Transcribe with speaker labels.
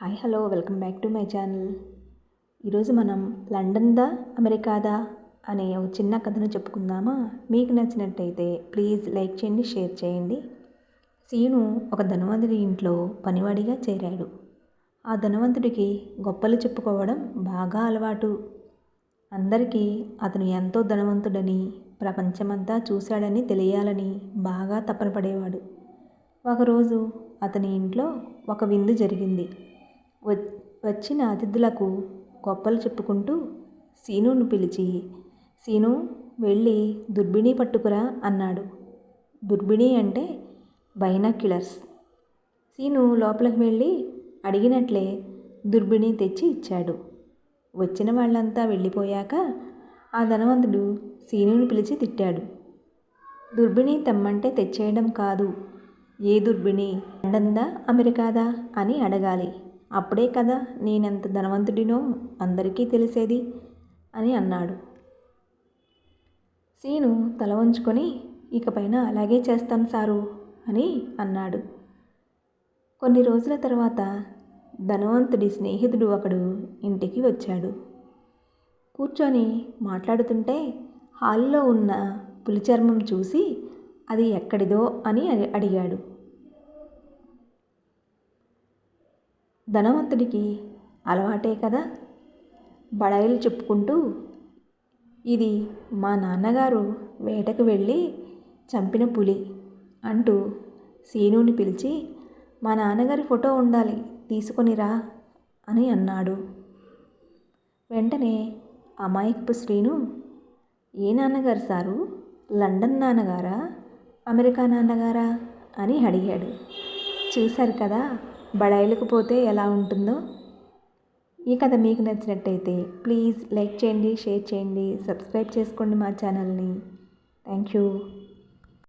Speaker 1: Hi hello welcome back to my channel. ఈరోజు మనం London దా అమెరికాదా అనే ఒక చిన్న కథను చెప్పుకుందామా? మీకు నచ్చినట్టయితే ప్లీజ్ లైక్ చేయండి షేర్ చేయండి. సీను ఒక ధనవంతుడి ఇంట్లో పనివాడిగా చేరాడు. ఆ ధనవంతుడికి గొప్పలు చెప్పుకోవడం బాగా అలవాటు. అందరికీ అతను ఎంతో ధనవంతుడని ప్రపంచమంతా చూశాడని తెలియాలని బాగా తపన పడేవాడు. ఒకరోజు అతని ఇంట్లో ఒక విందు జరిగింది. వచ్చిన అతిథులకు గొప్పలు చెప్పుకుంటూ సీనును పిలిచి సీను వెళ్ళి దుర్బిణి పట్టుకురా అన్నాడు. దుర్బిణి అంటే బైనాక్యులర్స్. సీను లోపలికి వెళ్ళి అడిగినట్లే దుర్బిణి తెచ్చి ఇచ్చాడు. వచ్చిన వాళ్ళంతా వెళ్ళిపోయాక ఆ ధనవంతుడు సీనుని పిలిచి తిట్టాడు. దుర్బిణి తెమ్మంటే తెచ్చేయడం కాదు. ఏ దుర్బిణి? లండన్దా అమెరికాదా? అని అడగాలి. అప్పుడే కదా నేనెంత ధనవంతుడినో అందరికీ తెలిసేది అని అన్నాడు. సీను తల వంచుకొని ఇకపైన అలాగే చేస్తాను సారు అని అన్నాడు. కొన్ని రోజుల తర్వాత ధనవంతుడి స్నేహితుడు ఒకడు ఇంటికి వచ్చాడు. కూర్చొని మాట్లాడుతుంటే హాల్లో ఉన్న పులి చర్మం చూసి అది ఎక్కడిదో అని అడిగాడు. ధనవంతుడికి అలవాటే కదా? బడాయిలు చెప్పుకుంటూ ఇది మా నాన్నగారు వేటకు వెళ్ళి చంపిన పులి అంటూ సీనుని పిలిచి మా నాన్నగారి ఫోటో ఉండాలి తీసుకొనిరా అని అన్నాడు. వెంటనే అమాయకపు శ్రీను ఏ నాన్నగారు సారు? లండన్ నాన్నగారా? అమెరికా నాన్నగారా? అని అడిగాడు. చూశారు కదా? బడాయిలకు పోతే ఎలా ఉంటుందో ఈ కథ మీకు నచ్చినట్టయితే ప్లీజ్ లైక్ చేయండి షేర్ చేయండి సబ్స్క్రైబ్ చేసుకోండి మా ఛానల్ని. Thank you.